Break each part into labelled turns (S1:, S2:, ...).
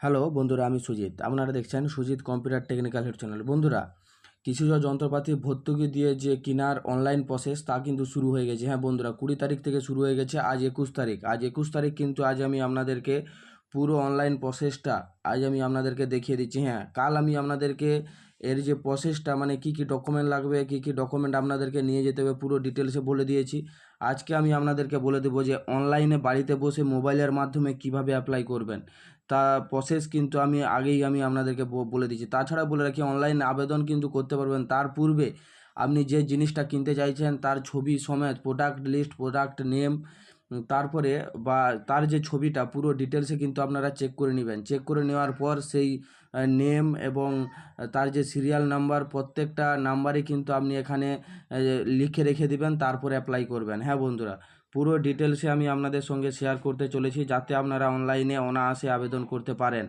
S1: Hello, বন্ধুরা, আমি সুজিত। আপনারা দেখছেন Sujit computer technical head channel. বন্ধুরা, কিছু যা যন্ত্রপাতি ভর্তুকি দিয়ে যে কেনার অনলাইন প্রসেস তা কিন্তু শুরু হয়ে গেছে। হ্যাঁ বন্ধুরা, কুড়ি তারিখ থেকে শুরু হয়ে গেছে, আজ একুশ তারিখ। আজ একুশ তারিখ কিন্তু আজ আমি আপনাদেরকে পুরো অনলাইন প্রসেসটা আজ আমি আপনাদেরকে দেখিয়ে দিচ্ছি। হ্যাঁ কাল আমি আপনাদেরকে এর যে প্রসেসটা মানে কী কী ডকুমেন্ট লাগবে, কী কী ডকুমেন্ট আপনাদেরকে নিয়ে যেতে হবে, পুরো ডিটেলসে বলে দিয়েছি। আজকে আমি আপনাদেরকে বলে দেবো যে অনলাইনে বাড়িতে বসে মোবাইলের মাধ্যমে কীভাবে অ্যাপ্লাই করবেন। তা প্রসেস কিন্তু আমি আগেই আমি আপনাদেরকে বলে দিচ্ছি তাছাড়া বলে রাখি অনলাইন আবেদন কিন্তু করতে পারবেন। তার পূর্বে আপনি যে জিনিসটা কিনতে চাইছেন, তার ছবি সমেত প্রোডাক্ট লিস্ট প্রোডাক্ট নেম তারপরে বা তার যে ছবিটা, পুরো ডিটেলসে কিন্তু আপনারা চেক করে নেবেন। চেক করে নেওয়ার পর সেই নেম এবং তার যে সিরিয়াল নাম্বার প্রত্যেকটা নাম্বারই কিন্তু আপনি এখানে লিখে রেখে দিবেন, তারপরে অ্যাপ্লাই করবেন। হ্যাঁ বন্ধুরা? পুরো ডিটেলসে আমি আপনাদের সঙ্গে শেয়ার করতে চলেছি যাতে আপনারা অনলাইনে অনায়াসে আবেদন করতে পারেন।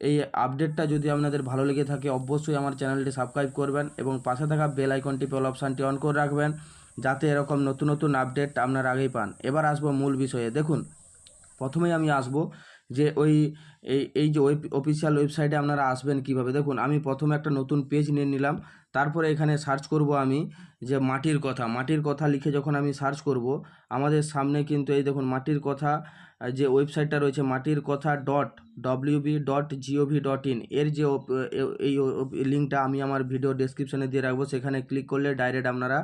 S1: এই আপডেটটা যদি আপনাদের ভালো লেগে থাকে, অবশ্যই আমার চ্যানেলটি সাবস্ক্রাইব করবেন এবং পাশে থাকা বেল আইকনটি পেল অপশানটি অন করে রাখবেন যাতে এরকম নতুন নতুন আপডেট আপনারা আগেই পান। এবার আসব মূল বিষয়ে। দেখুন, প্রথমেই আমি আসব যে ওই, এই এই যে ওয়েব, অফিসিয়াল ওয়েবসাইটে আপনারা আসবেন কীভাবে। দেখুন, আমি প্রথমে একটা নতুন পেজ নিয়ে নিলাম। তারপরে এখানে সার্চ করব আমি যে মাটির কথা। মাটির কথা লিখে যখন আমি সার্চ করব, আমাদের সামনে কিন্তু এই দেখুন মাটির কথা, যে ওয়েবসাইটটা রয়েছে মাটির কথা dot WB dot GOV dot in এর যে এই লিঙ্কটা আমি আমার ভিডিও ডেসক্রিপশনে দিয়ে রাখব। সেখানে ক্লিক করলে ডাইরেক্ট আপনারা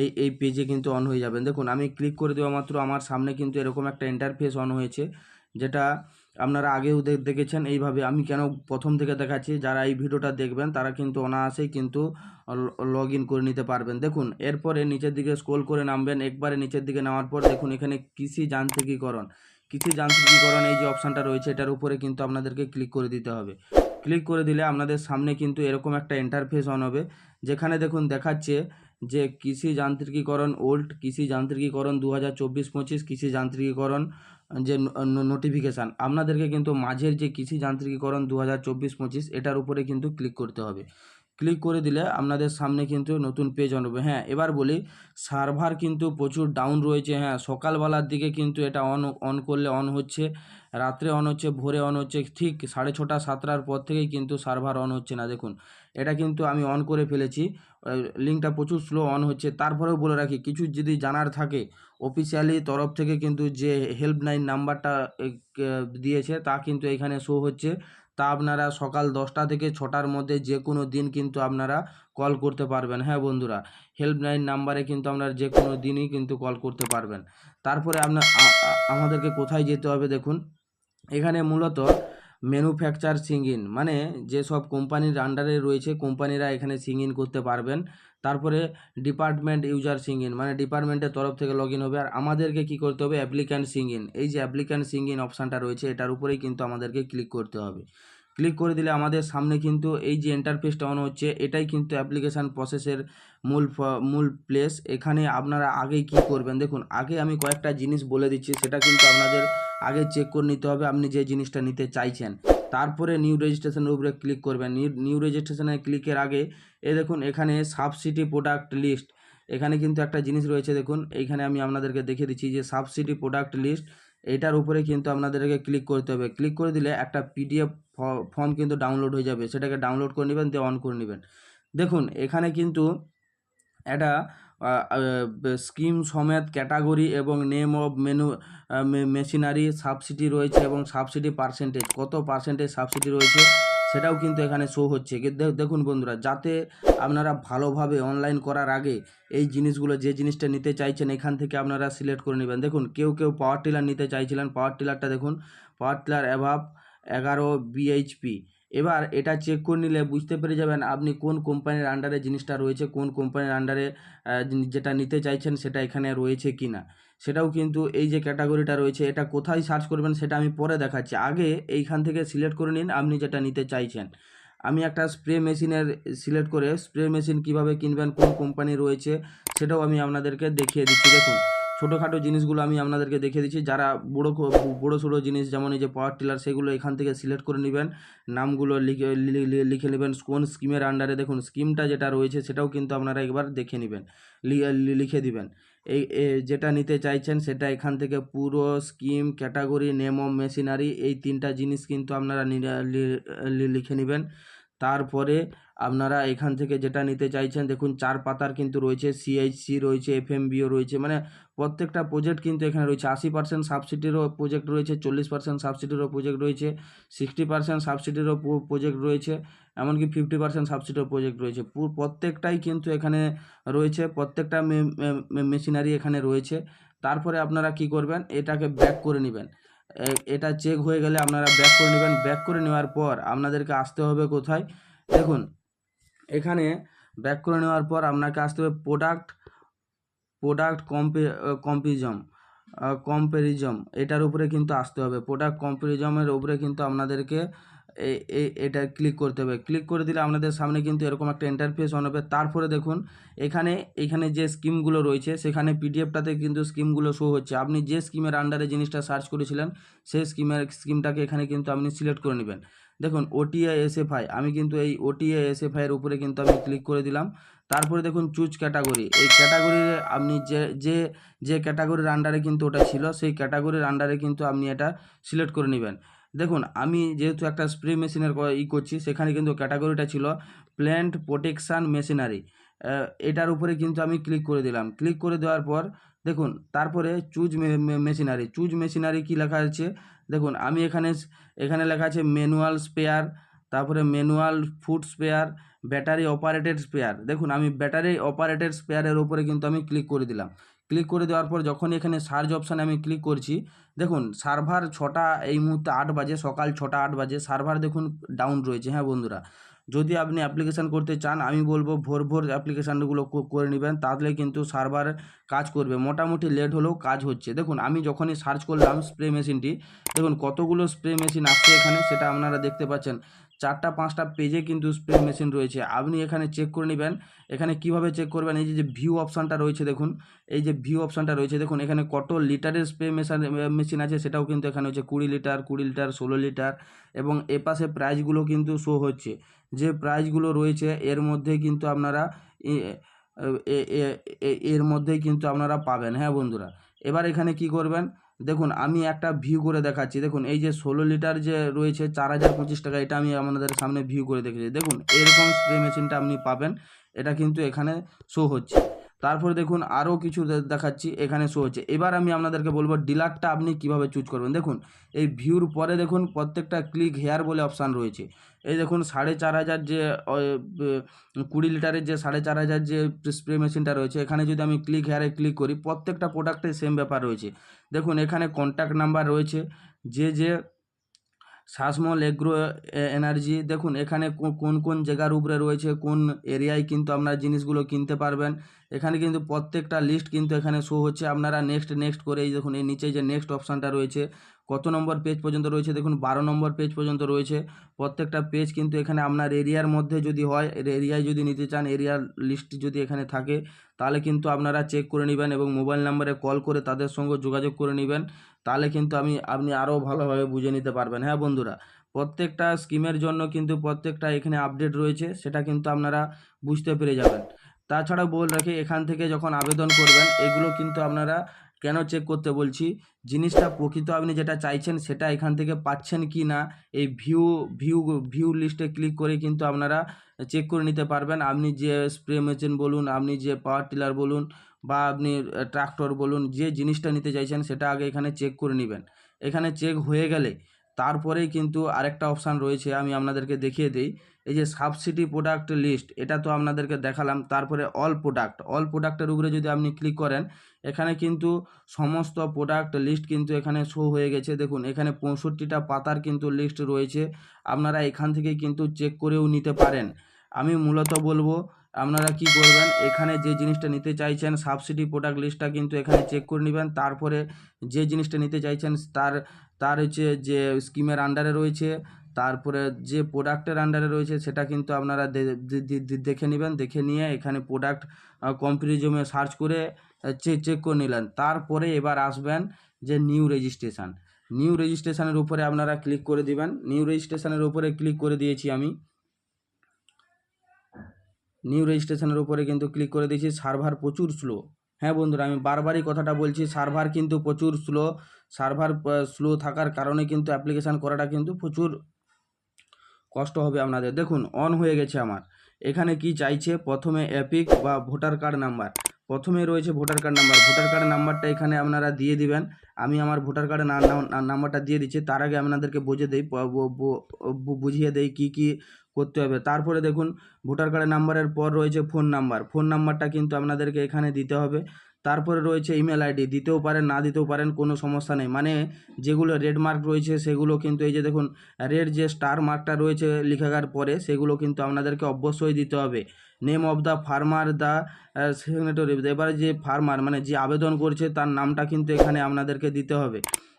S1: এই এই পেজে কিন্তু অন হয়ে যাবেন। দেখুন, আমি ক্লিক করে দেওয়া মাত্র আমার সামনে কিন্তু এরকম একটা ইন্টারফেস অন হয়েছে, যেটা আপনারা আগেও দেখেছেন এইভাবে। আমি কেন প্রথম থেকে দেখাচ্ছি, যারা এই ভিডিওটা দেখবেন, তারা কিন্তু অনায়াসেই কিন্তু লগ ইন করে নিতে পারবেন। দেখুন, এরপরে নিচের দিকে স্ক্রোল করে নামবেন। একবারে নিচের দিকে নামার পর দেখুন, এখানে কৃষি যান্ত্রিকীকরণ। কৃষি যান্ত্রিকীকরণ এই যে অপশানটা রয়েছে, এটার উপরে কিন্তু আপনাদেরকে ক্লিক করে দিতে হবে। ক্লিক করে দিলে আপনাদের সামনে কিন্তু এরকম একটা ইন্টারফেস অন হবে, যেখানে দেখুন দেখাচ্ছে যে কৃষি যান্ত্রিকীকরণ ওল্ড কৃষি যান্ত্রিকীকরণ দু হাজার চব্বিশ পঁচিশ, কৃষি যান্ত্রিকীকরণ যে নোটিফিকেশান আপনাদেরকে কিন্তু মাঝের যে কৃষি যান্ত্রিকীকরণ দু হাজার চব্বিশ পঁচিশ, এটার উপরে কিন্তু ক্লিক করতে হবে। ক্লিক করে দিলে আপনাদের সামনে কিন্তু নতুন পেজ অন হবে হ্যাঁ এবার বলি সার্ভার কিন্তু প্রচুর ডাউন রয়েছে। হ্যাঁ সকালবেলার দিকে কিন্তু এটা অন অন করলে অন হচ্ছে, রাত্রে অন হচ্ছে, ভোরে অন হচ্ছে, ঠিক সাড়ে ছটা, সাতটার পর থেকেই কিন্তু সার্ভার অন হচ্ছে না। দেখুন, এটা কিন্তু আমি অন করে ফেলেছি। লিঙ্কটা প্রচুর স্লো অন হচ্ছে। তারপরেও বলে রাখি, কিছু যদি জানার থাকে অফিসিয়ালি তরফ থেকে কিন্তু যে হেল্পলাইন নাম্বারটা দিয়েছে তা কিন্তু এখানে শো হচ্ছে। তা আপনারা সকাল দশটা থেকে ছটার মধ্যে যে কোনো দিন কিন্তু আপনারা কল করতে পারবেন। হ্যাঁ বন্ধুরা হেল্পলাইন নাম্বারে কিন্তু আপনারা যে কোনো দিনই কিন্তু কল করতে পারবেন। তারপরে আপনার আমাদেরকে কোথায় যেতে হবে দেখুন। এখানে মূলত ম্যানুফ্যাকচার সিং ইন মানে যেসব কোম্পানির আন্ডারে রয়েছে, কোম্পানিরা এখানে সিং ইন করতে পারবেন। তারপরে ডিপার্টমেন্ট ইউজার সিং ইন মানে ডিপার্টমেন্টের তরফ থেকে লগ হবে। আর আমাদেরকে কি করতে হবে? অ্যাপ্লিক্যান্ট সিঙ্গিন এই যে অ্যাপ্লিক্যান্ট সিং ইন অপশানটা রয়েছে, এটার উপরেই কিন্তু আমাদেরকে ক্লিক করতে হবে। ক্লিক করে দিলে আমাদের সামনে কিন্তু এই যে ইন্টারফেসটা অন হচ্ছে, এটাই কিন্তু অ্যাপ্লিকেশান প্রসেসের মূল মূল প্লেস এখানে আপনারা আগে কি করবেন? দেখুন, আগে আমি কয়েকটা জিনিস বলে দিচ্ছি, সেটা কিন্তু আপনাদের আগে চেক করে নিতে হবে আপনি যে জিনিসটা নিতে চাইছেন। তারপরে নিউ রেজিস্ট্রেশনের উপরে ক্লিক করবেন। নিউ রেজিস্ট্রেশনে ক্লিকের আগে এ দেখুন এখানে সাবসিডি প্রোডাক্ট লিস্ট এখানে কিন্তু একটা জিনিস রয়েছে দেখুন, এইখানে আমি আপনাদেরকে দেখে দিচ্ছি যে সাবসিডি প্রোডাক্ট লিস্ট এইটার উপরে কিন্তু আপনাদেরকে ক্লিক করতে হবে। ক্লিক করে দিলে একটা পিডিএফ ফর্ম কিন্তু ডাউনলোড হয়ে যাবে। সেটাকে ডাউনলোড করে নেবেন দিয়ে অন করে নেবেন। দেখুন, এখানে কিন্তু একটা স্কিম সমেত ক্যাটাগরি এবং name of menu machinery subsidy রয়েছে এবং সাবসিডি পার্সেন্টেজ, কত পার্সেন্টেজ সাবসিডি রয়েছে সেটাও কিন্তু এখানে শো হচ্ছে। দেখুন বন্ধুরা, যাতে আপনারা ভালোভাবে অনলাইন করার আগে এই জিনিসগুলো, যে জিনিসটা নিতে চাইছেন এখান থেকে আপনারা সিলেক্ট করে নেবেন। দেখুন, কেউ কেউ পাওয়ার টিলার নিতে চাইছিলেন পাওয়ার টিলারটা দেখুন পাওয়ার টিলার অ্যাভাব এগারো বিএইচপি এবার এটা চেক করে নিলে বুঝতে পেরে যাবেন আপনি কোন কোম্পানির আন্ডারে জিনিসটা রয়েছে, কোন কোম্পানির আন্ডারে যেটা নিতে চাইছেন সেটা এখানে রয়েছে কি না সেটাও কিন্তু এই যে ক্যাটাগরিটা রয়েছে, এটা কোথায় সার্চ করবেন সেটা আমি পরে দেখাচ্ছি। আগে এইখান থেকে সিলেক্ট করে নিন আপনি যেটা নিতে চাইছেন। আমি একটা স্প্রে মেশিনের সিলেক্ট করে স্প্রে মেশিন কীভাবে কিনবেন, কোন কোম্পানি রয়েছে, সেটাও আমি আপনাদেরকে দেখিয়ে দিচ্ছি। দেখুন ছোটোখাটো জিনিসগুলো আমি আপনাদেরকে দেখিয়ে দিচ্ছি। যারা বড়ো বড়ো ছোটো জিনিস, যেমন এই যে পাওয়ার টিলার সেগুলো এখান থেকে সিলেক্ট করে নেবেন। নামগুলো লিখে লিখে নেবেন। কোন স্কিমের আন্ডারে দেখুন স্কিমটা যেটা রয়েছে, সেটাও কিন্তু আপনারা একবার দেখে নেবেন। লিখে দিবেন। এই যেটা নিতে চাইছেন, সেটা এখান থেকে পুরো scheme category name of machinery এই তিনটা জিনিস কিন্তু আপনারা লিখে নেবেন। তারপরে আপনারা এখান থেকে যেটা নিতে চাইছেন, দেখুন চার পাতার কিন্তু রয়েছে সিএইচসি রয়েছে এফএমবিও রয়েছে মানে প্রত্যেকটা প্রজেক্ট কিন্তু এখানে রয়েছে। আশি পার্সেন্ট সাবসিডিরও প্রজেক্ট রয়েছে, চল্লিশ পার্সেন্ট সাবসিডিরও প্রজেক্ট রয়েছে সিক্সটি পার্সেন্ট সাবসিডিরও প্রজেক্ট রয়েছে, এমনকি ফিফটি পার্সেন্ট সাবসিডির প্রজেক্ট রয়েছে। প্রত্যেকটাই কিন্তু এখানে রয়েছে, প্রত্যেকটা মেশিনারি এখানে রয়েছে। তারপরে আপনারা কি করবেন, এটাকে ব্যাক করে নেবেন। এটা চেক হয়ে গেলে আপনারা ব্যাক করে নেবেন। ব্যাক করে নেওয়ার পর আপনাদেরকে আসতে হবে কোথায়? দেখুন, এখানে ব্যাক করে নেওয়ার পর আপনাকে আসতে হবে প্রোডাক্ট প্রোডাক্ট কম্পে কম্পিজম কম্পেরিজম এটার উপরে কিন্তু আসতে হবে। প্রোডাক্ট কম্পেরিজমের উপরে কিন্তু আপনাদেরকে এটা ক্লিক করতে হবে। ক্লিক করে দিলে আপনাদের সামনে কিন্তু এরকম একটা ইন্টারফেস অন হবে। তারপরে দেখুন, এখানে এখানে যে স্কিমগুলো রয়েছে, সেখানে পিডিএফটাতে কিন্তু স্কিমগুলো শো হচ্ছে। আপনি যে স্কিমের আন্ডারে জিনিসটা সার্চ করেছিলেন, সেই স্কিমের স্কিমটাকে এখানে কিন্তু আপনি সিলেক্ট করে নেবেন। দেখুন ওটিএ এসএফআই আমি কিন্তু এই ওটিএ এসএফআই উপরে কিন্তু আমি ক্লিক করে দিলাম। তারপরে দেখুন চুজ ক্যাটাগরি এই ক্যাটাগরির আপনি যে যে যে ক্যাটাগরির আন্ডারে কিন্তু ওটা ছিল, সেই ক্যাটাগরির আন্ডারে কিন্তু আপনি এটা সিলেক্ট করে নেবেন। দেখুন, আমি যেহেতু একটা স্প্রে মেশিনের ই করছি, সেখানে কিন্তু ক্যাটাগরিটা ছিল প্ল্যান্ট প্রোটেকশান মেশিনারি এটার উপরে কিন্তু আমি ক্লিক করে দিলাম। ক্লিক করে দেওয়ার পর, দেখুন, তারপরে চুজ মেশিনারি চুজ মেশিনারি কি লেখা আছে? দেখুন, আমি এখানে এখানে লেখা আছে ম্যানুয়াল স্পেয়ার তারপরে manual foot sprayer battery operated sprayer দেখুন, আমি ব্যাটারি অপারেটেড স্পেয়ারের উপরে কিন্তু আমি ক্লিক করে দিলাম। ক্লিক করে দেওয়ার পর যখন এখানে সার্চ অপশানে আমি ক্লিক করছি, দেখুন সার্ভার ছটা এই মুহূর্তে আট বাজে, সকাল ছটা আট বাজে সার্ভার দেখুন ডাউন রয়েছে হ্যাঁ বন্ধুরা। যদি আপনি অ্যাপ্লিকেশান করতে চান, আমি বলব ভোর ভোর অ্যাপ্লিকেশানগুলো করে নেবেন, তাহলে কিন্তু সার্ভার কাজ করবে। মোটামুটি লেট হলেও কাজ হচ্ছে। দেখুন আমি যখনই সার্চ করলাম স্প্রে মেশিনটি দেখুন কতগুলো স্প্রে মেশিন আসছে এখানে, সেটা আপনারা দেখতে পাচ্ছেন। চারটা, পাঁচটা পেজে কিন্তু স্প্রে মেশিন রয়েছে। আপনি এখানে চেক করে নেবেন। এখানে কীভাবে চেক করবেন? এই যে ভিউ অপশানটা রয়েছে দেখুন। এই যে ভিউ অপশানটা রয়েছে দেখুন। এখানে কত লিটারের স্প্রে মেশিন মেশিন আছে সেটাও কিন্তু এখানে হচ্ছে কুড়ি লিটার কুড়ি লিটার ষোলো লিটার এবং এপাশে প্রাইসগুলো কিন্তু শো হচ্ছে। যে প্রাইসগুলো রয়েছে, এর মধ্যে কিন্তু আপনারা এর মধ্যেই কিন্তু আপনারা পাবেন। হ্যাঁ বন্ধুরা? এবার এখানে কি করবেন? দেখুন, আমি একটা ভিউ করে দেখাচ্ছি। দেখুন, এই যে ষোলো লিটার যে রয়েছে, চার হাজার পঁচিশ টাকা, এটা আমি আপনাদের সামনে ভিউ করে দেখেছি দেখুন, এরকম স্প্রে মেশিনটা আপনি পাবেন। এটা কিন্তু এখানে শো হচ্ছে। তারপরে দেখুন আরও কিছু দেখাচ্ছি, এখানে শো হচ্ছে। এবার আমি আপনাদেরকে বলব ডিলারটা আপনি কীভাবে চুজ করবেন। দেখুন, এই ভিউর পরে দেখুন প্রত্যেকটা ক্লিক হেয়ার বলে অপশান রয়েছে। এই দেখুন সাড়ে চার হাজার যে কুড়ি লিটারের যে সাড়ে চার হাজার যে স্প্রে মেশিনটা রয়েছে, এখানে যদি আমি ক্লিক হেয়ারে ক্লিক করি, প্রত্যেকটা প্রোডাক্টে সেম ব্যাপার রয়েছে। দেখুন, এখানে কন্ট্যাক্ট নাম্বার রয়েছে। যে যে শ্বাসমূল এগ্রো এনার্জি। দেখুন, এখানে কোন কোন জায়গার উপরে রয়েছে, কোন এরিয়ায় কিন্তু আপনারা জিনিসগুলো কিনতে পারবেন। এখানে কিন্তু প্রত্যেকটা লিস্ট কিন্তু এখানে শো হচ্ছে। আপনারা নেক্সট নেক্সট করে এই দেখুন, এই নিচে যে নেক্সট অপশানটা রয়েছে, কত নম্বর পেজ পর্যন্ত রয়েছে? দেখুন, বারো নম্বর পেজ পর্যন্ত রয়েছে। প্রত্যেকটা পেজ কিন্তু এখানে আপনার এরিয়ার মধ্যে যদি হয় এরিয়ায় যদি নিতে চান, এরিয়ার লিস্ট যদি এখানে থাকে, তাহলে কিন্তু আপনারা চেক করে নেবেন এবং মোবাইল নাম্বারে কল করে তাদের সঙ্গে যোগাযোগ করে নেবেন। তাহলে কিন্তু আমি, আপনি আরও ভালোভাবে বুঝে নিতে পারবেন। হ্যাঁ বন্ধুরা, প্রত্যেকটা স্কিমের জন্য কিন্তু প্রত্যেকটা এখানে আপডেট রয়েছে, সেটা কিন্তু আপনারা বুঝতে পেরে যাবেন। তাছাড়াও বল রাখি, এখান থেকে যখন আবেদন করবেন, এগুলো কিন্তু আপনারা কেন চেক করতে বলছি? জিনিসটা প্রকৃত আপনি যেটা চাইছেন, সেটা এখান থেকে পাচ্ছেন কি না, এই ভিউ ভিউ ভিউ লিস্টে ক্লিক করে কিন্তু আপনারা চেক করে নিতে পারবেন। আপনি যে স্প্রে মেশিন বলুন, আপনি যে পাওয়ার টিলার বলুন বা আপনি ট্রাক্টর বলুন, যে জিনিসটা নিতে চাইছেন সেটা আগে এখানে চেক করে নেবেন। এখানে চেক হয়ে গেলে তারপরেই কিন্তু আরেকটা অপশান রয়েছে, আমি আপনাদেরকে দেখিয়ে দিই। এই যে সাবসিডি প্রোডাক্ট লিস্ট এটা তো আপনাদেরকে দেখালাম। তারপরে অল প্রোডাক্ট অল প্রোডাক্টের উপরে যদি আপনি ক্লিক করেন, এখানে কিন্তু সমস্ত প্রোডাক্ট লিস্ট কিন্তু এখানে শো হয়ে গেছে। দেখুন, এখানে পঁয়ষট্টিটা পাতার কিন্তু লিস্ট রয়েছে। আপনারা এখান থেকে কিন্তু চেক করেও নিতে পারেন। আমি মূলত বলব আপনারা কি করবেন? এখানে যে জিনিসটা নিতে চাইছেন সাবসিডি প্রোডাক্ট লিস্টটা কিন্তু এখানে চেক করে নেবেন। তারপরে যে জিনিসটা নিতে চাইছেন, তার তার হচ্ছে যে স্কিমের আন্ডারে রয়েছে। তারপরে যে প্রোডাক্টের আন্ডারে রয়েছে, সেটা কিন্তু আপনারা দেখে নেবেন। দেখে নিয়ে এখানে প্রোডাক্ট কম্পারিজমে সার্চ করে চেক করে নিলেন। তারপরে এবার আসবেন যে নিউ রেজিস্ট্রেশন নিউ রেজিস্ট্রেশনের উপরে আপনারা ক্লিক করে দিবেন। নিউ রেজিস্ট্রেশনের উপরে ক্লিক করে দিয়েছি আমি। নিউ রেজিস্ট্রেশনের উপরে কিন্তু ক্লিক করে দিয়েছি সার্ভার প্রচুর স্লো হ্যাঁ বন্ধুরা, আমি বারবারই কথাটা বলছি সার্ভার কিন্তু প্রচুর স্লো সার্ভার স্লো থাকার কারণে কিন্তু অ্যাপ্লিকেশান করাটা কিন্তু প্রচুর কষ্ট হবে আপনাদের। দেখুন অন হয়ে গেছে আমার। এখানে কি চাইছে? প্রথমে অ্যাপিক বা ভোটার কার্ড নাম্বার প্রথমে রয়েছে voter card number voter card নাম্বারটা এখানে আপনারা দিয়ে দিবেন। আমি আমার ভোটার কার্ডের নাম্বারটা দিয়ে দিচ্ছি। তার আগে আপনাদেরকে বুঝে দিই বুঝিয়ে দেই কি কি করতে হবে। তারপরে দেখুন, ভোটার কার্ডের নাম্বারের পর রয়েছে ফোন নাম্বার। ফোন নাম্বারটা কিন্তু আপনাদেরকে এখানে দিতে হবে। তারপরে রয়েছে ইমেল আইডি। দিতেও পারেন, না দিতেও পারেন, কোনো সমস্যা নেই। মানে যেগুলো রেড মার্ক রয়েছে, সেগুলো কিন্তু এই যে দেখুন রেড যে স্টার মার্কটা রয়েছে লেখাকার পরে, সেগুলো কিন্তু আপনাদেরকে অবশ্যই দিতে হবে। Name of the farmer the signatory এবারে যে ফার্মার মানে যে আবেদন করছে, তার নামটা কিন্তু এখানে আপনাদেরকে দিতে হবে।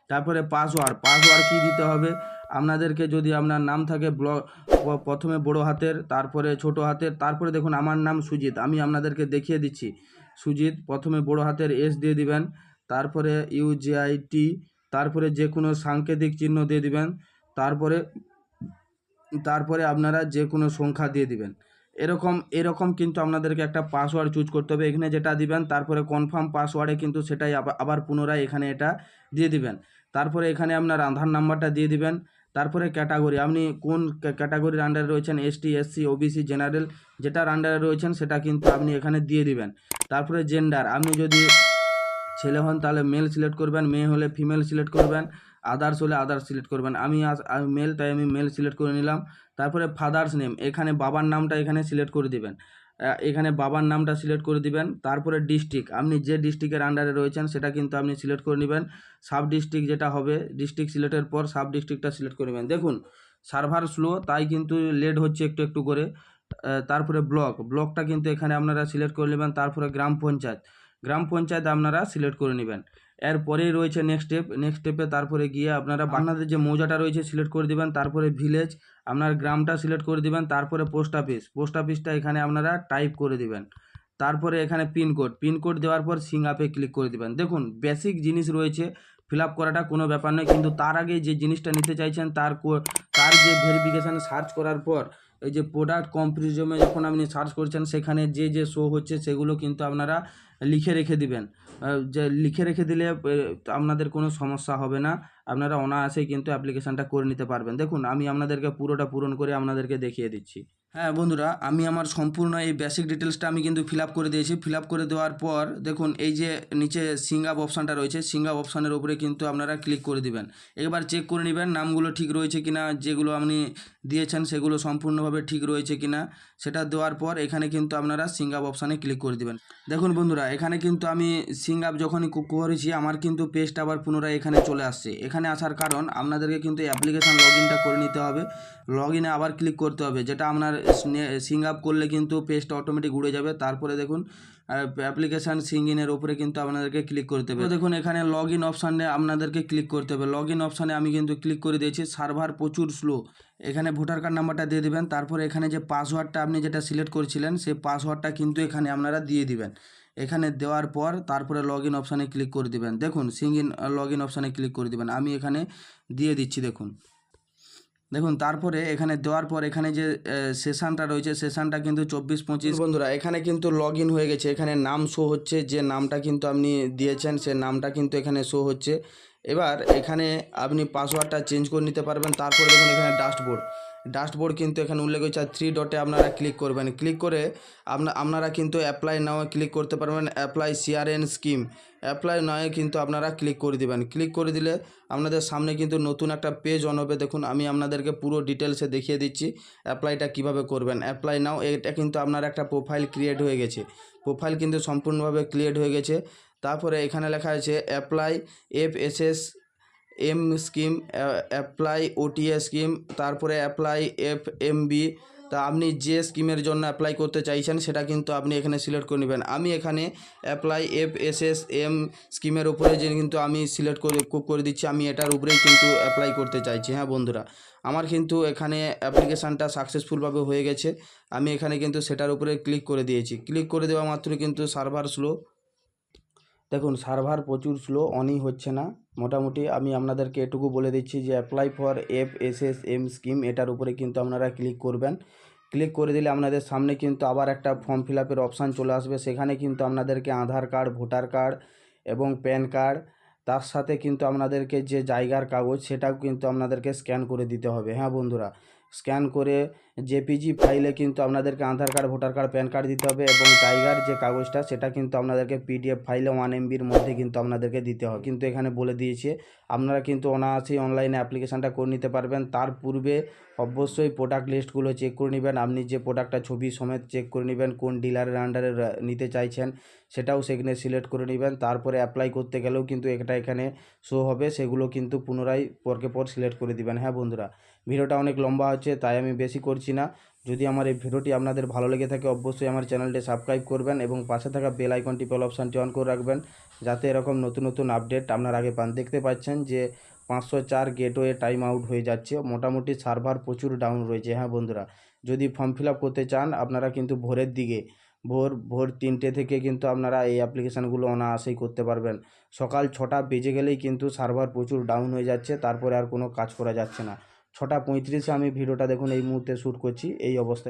S1: তারপরে পাসওয়ার্ড পাসওয়ার্ড কী দিতে হবে? আপনাদেরকে যদি আপনার নাম থাকে ব্লক প্রথমে বড় হাতের, তারপরে ছোট হাতের, তারপরে দেখুন আমার নাম সুজিত, আমি আপনাদেরকে দেখিয়ে দিচ্ছি। সুজিত, প্রথমে বড় হাতের এস দিয়ে দিবেন, তারপরে ইউজিআইটি তারপরে যে কোনো সাংকেতিক চিহ্ন দিয়ে দিবেন, তারপরে তারপরে আপনারা যে কোনো সংখ্যা দিয়ে দিবেন। এরকম এরকম কিন্তু আপনাদেরকে একটা পাসওয়ার্ড চুজ করতে হবে। এখানে যেটা দিবেন, তারপরে কনফার্ম পাসওয়ার্ডে কিন্তু সেটাই আবার পুনরায় এখানে এটা দিয়ে দিবেন। তারপরে এখানে আপনার আধার নাম্বারটা দিয়ে দিবেন। তারপরে ক্যাটাগরি, আপনি কোন ক্যাটাগরির আন্ডারে রয়েছেন? এসটি এসসি ওবিসি জেনারেল যেটার আন্ডারে রয়েছেন সেটা কিন্তু আপনি এখানে দিয়ে দিবেন। তারপরে জেন্ডার আপনি যদি ছেলে হন তাহলে মেল সিলেক্ট করবেন, মেয়ে হলে ফিমেল সিলেক্ট করবেন আদার্স হলে আদার্স সিলেক্ট করবেন। আমি মেল তাই আমি মেল সিলেক্ট করে নিলাম। তারপরে ফাদার্স নেম এখানে বাবার নামটা এখানে সিলেক্ট করে দিবেন। এখানে বাবার নামটা সিলেক্ট করে দিবেন, তারপরে ডিস্ট্রিক্ট। আপনি যে ডিস্ট্রিক্টের আন্ডারে রয়েছেন, সেটা কিন্তু আপনি সিলেক্ট করে নেবেন। সাব ডিস্ট্রিক্ট যেটা হবে, ডিস্ট্রিক্ট সিলেক্টের পর সাব ডিস্ট্রিক্টটা সিলেক্ট করে নেবেন। দেখুন, সার্ভার স্লো, তাই কিন্তু লেট হচ্ছে একটু একটু করে। তারপরে ব্লক, ব্লকটা কিন্তু এখানে আপনারা সিলেক্ট করে নেবেন, তারপরে গ্রাম পঞ্চায়েত। গ্রাম পঞ্চায়েত আপনারা সিলেক্ট করে নেবেন। এরপরেই রয়েছে নেক্সট স্টেপ নেক্সট স্টেপে তারপরে গিয়ে আপনারা আপনাদের যে মৌজাটা রয়েছে সিলেক্ট করে দিবেন, তারপরে ভিলেজ আপনার গ্রামটা সিলেক্ট করে দিবেন, তারপরে পোস্ট অফিস পোস্ট অফিসটা এখানে আপনারা টাইপ করে দেবেন। তারপরে এখানে পিনকোড পিনকোড দেওয়ার পর সিং আপে ক্লিক করে দিবেন। দেখুন বেসিক জিনিস রয়েছে ফিল করাটা কোনো ব্যাপার নয়, কিন্তু তার আগে যে জিনিসটা নিতে চাইছেন, তার তার যে ভেরিফিকেশান সার্চ করার পর, এই যে প্রোডাক্ট কম্পারিজমে যখন আপনি সার্চ করছেন, সেখানে যে যে শো হচ্ছে, সেগুলো কিন্তু আপনারা লিখে রেখে দিবেন। লিখে রেখে দিলে আপনাদের কোনো সমস্যা হবে না। আপনারা অনায়াসেই কিন্তু অ্যাপ্লিকেশানটা করে নিতে পারবেন। দেখুন, আমি আপনাদেরকে পুরোটা পূরণ করে আপনাদেরকে দেখিয়ে দিচ্ছি। হ্যাঁ বন্ধুরা, আমি আমার সম্পূর্ণ এই বেসিক ডিটেলসটা আমি কিন্তু ফিল করে দিয়েছি। ফিল করে দেওয়ার পর, দেখুন, এই যে নিচে সিঙ্গাপ অপশানটা রয়েছে সিঙ্গ আপ অপশানের উপরে কিন্তু আপনারা ক্লিক করে দিবেন। এবার চেক করে নেবেন, নামগুলো ঠিক রয়েছে কিনা, যেগুলো আপনি দিয়েছেন সেগুলো সম্পূর্ণভাবে ঠিক রয়েছে কিনা। সেটা দেওয়ার পর এখানে কিন্তু আপনারা সিঙ্গ আপ অপশানে ক্লিক করে দিবেন। দেখুন, বন্ধুরা, এখানে কিন্তু আমি সিঙ্গ আপ যখনই করেছি আমার কিন্তু পেজটা আবার পুনরায় এখানে চলে আসছে। এখানে আসার কারণ আপনাদেরকে কিন্তু অ্যাপ্লিকেশান লগ ইনটা করে নিতে হবে। লগ ইনে আবার ক্লিক করতে হবে, যেটা আপনার সিং আপ করলে কিন্তু পেজটা অটোমেটিক উড়ে যাবে। তারপরে দেখুন অ্যাপ্লিকেশান সিং ইনের ওপরে কিন্তু আপনাদেরকে ক্লিক করতে হবে। দেখুন, এখানে লগ ইন অপশানে আপনাদেরকে ক্লিক করতে হবে। লগ ইন অপশানে আমি কিন্তু ক্লিক করে দিয়েছি সার্ভার প্রচুর স্লো এখানে ভোটার কার্ড নাম্বারটা দিয়ে দেবেন, তারপরে এখানে যে পাসওয়ার্ডটা আপনি যেটা সিলেক্ট করেছিলেন, সেই পাসওয়ার্ডটা কিন্তু এখানে আপনারা দিয়ে দিবেন। এখানে দেওয়ার পর তারপরে লগ ইন অপশানে ক্লিক করে দিবেন। দেখুন সিং ইন লগ ইন অপশানে ক্লিক করে দিবেন। আমি এখানে দিয়ে দিচ্ছি, দেখুন। দেখুন, তারপরে এখানে দেওয়ার পর এখানে যে সেশনটা রয়েছে সেশনটা কিন্তু চব্বিশ, পঁচিশ। বন্ধুরা, এখানে কিন্তু লগ হয়ে গেছে। এখানে নাম শো হচ্ছে, যে নামটা কিন্তু আপনি দিয়েছেন, সে নামটা কিন্তু এখানে শো হচ্ছে। এবার এখানে আপনি পাসওয়ার্ডটা চেঞ্জ করে নিতে পারবেন। তারপরে দেখুন, এখানে ডাস্টবোর্ড ডাস্টবোর্ড কিন্তু এখানে উল্লেখ হয়েছে থ্রি ডটে আপনারা ক্লিক করবেন। ক্লিক করে আপনা আপনারা কিন্তু অ্যাপ্লাই নাও ক্লিক করতে পারবেন অ্যাপ্লাই সিআরএন স্কিম অ্যাপ্লাই নয় কিন্তু আপনারা ক্লিক করে দিবেন। ক্লিক করে দিলে আপনাদের সামনে কিন্তু নতুন একটা পেজ অন হবে। দেখুন, আমি আপনাদেরকে পুরো ডিটেলসে দেখিয়ে দিচ্ছি অ্যাপ্লাইটা কীভাবে করবেন। অ্যাপ্লাই নাও এটা কিন্তু আপনার একটা প্রোফাইল ক্রিয়েট হয়ে গেছে। প্রোফাইল কিন্তু সম্পূর্ণভাবে ক্রিয়েট হয়ে গেছে। তারপরে এখানে লেখা আছে apply F S S M scheme apply OTA scheme, তারপরে অ্যাপ্লাই এফ এম বি তা আপনি যে স্কিমের জন্য অ্যাপ্লাই করতে চাইছেন, সেটা কিন্তু আপনি এখানে সিলেক্ট করে নেবেন। আমি এখানে apply F S S M স্কিমের উপরে যে কিন্তু আমি সিলেক্ট করে করে দিচ্ছি, আমি এটার উপরেই কিন্তু অ্যাপ্লাই করতে চাইছি। হ্যাঁ বন্ধুরা, আমার কিন্তু এখানে অ্যাপ্লিকেশানটা সাকসেসফুলভাবে হয়ে গেছে। আমি এখানে কিন্তু সেটার উপরে ক্লিক করে দিয়েছি। ক্লিক করে দেওয়া মাত্র কিন্তু সার্ভার স্লো। দেখুন সার্ভার প্রচুর স্লো অনই হচ্ছে না। মোটামুটি আমি আপনাদেরকে এটুকু বলে দিচ্ছি যে apply for F S S M scheme এটার উপরে কিন্তু আপনারা ক্লিক করবেন। ক্লিক করে দিলে আপনাদের সামনে কিন্তু আবার একটা ফর্ম ফিল আপের অপশান চলে আসবে। সেখানে কিন্তু আপনাদেরকে আধার কার্ড ভোটার কার্ড এবং প্যান কার্ড তার সাথে কিন্তু আপনাদেরকে যে জায়গার কাগজ, সেটাও কিন্তু আপনাদেরকে স্ক্যান করে দিতে হবে। হ্যাঁ বন্ধুরা স্ক্যান করে জেপিজি ফাইলে কিন্তু আপনাদেরকে Aadhaar card, voter card, PAN card দিতে হবে এবং টাইগার যে কাগজটা, সেটা কিন্তু আপনাদেরকে পিডিএফ ফাইলে ওয়ান এমবির মধ্যে কিন্তু আপনাদেরকে দিতে হবে। কিন্তু এখানে বলে দিয়েছে, আপনারা কিন্তু অনায়াসেই অনলাইনে অ্যাপ্লিকেশানটা করে নিতে পারবেন। তার পূর্বে অবশ্যই প্রোডাক্ট লিস্টগুলো চেক করে নেবেন। আপনি যে প্রোডাক্টটা ছবি সমেত চেক করে নেবেন, কোন ডিলারের আন্ডারে নিতে চাইছেন, সেটাও সেখানে সিলেক্ট করে নেবেন। তারপরে অ্যাপ্লাই করতে গেলেও কিন্তু এটা এখানে শো হবে। সেগুলো কিন্তু পুনরায় পরকে পর সিলেক্ট করে দিবেন। হ্যাঁ বন্ধুরা ভিডিওটা অনেক লম্বা হচ্ছে তাই আমি বেশি করছি না। যদি আমার এই ভিডিওটি আপনাদের ভালো লেগে থাকে, অবশ্যই আমার চ্যানেলটি সাবস্ক্রাইব করবেন এবং পাশে থাকা বেল আইকনটি বেল অপশানটি অন করে রাখবেন, যাতে এরকম নতুন নতুন আপডেট আপনার আগে পান দেখতে পাচ্ছেন যে পাঁচশো চার গেটওয়ে টাইম আউট হয়ে যাচ্ছে। মোটামুটি সার্ভার প্রচুর ডাউন রয়েছে। হ্যাঁ বন্ধুরা, যদি ফর্ম ফিল করতে চান, আপনারা কিন্তু ভোরের দিকে, ভোর ভোর তিনটে থেকে কিন্তু আপনারা এই অ্যাপ্লিকেশানগুলো অনায়াসেই করতে পারবেন। সকাল ছটা বেজে গেলেই কিন্তু সার্ভার প্রচুর ডাউন হয়ে যাচ্ছে, তারপরে আর কোনো কাজ করা যাচ্ছে না। ছটা পঁয়ত্রিশে আমি ভিডিওটা দেখুন এই মুহূর্তে শ্যুট করছি এই অবস্থায়।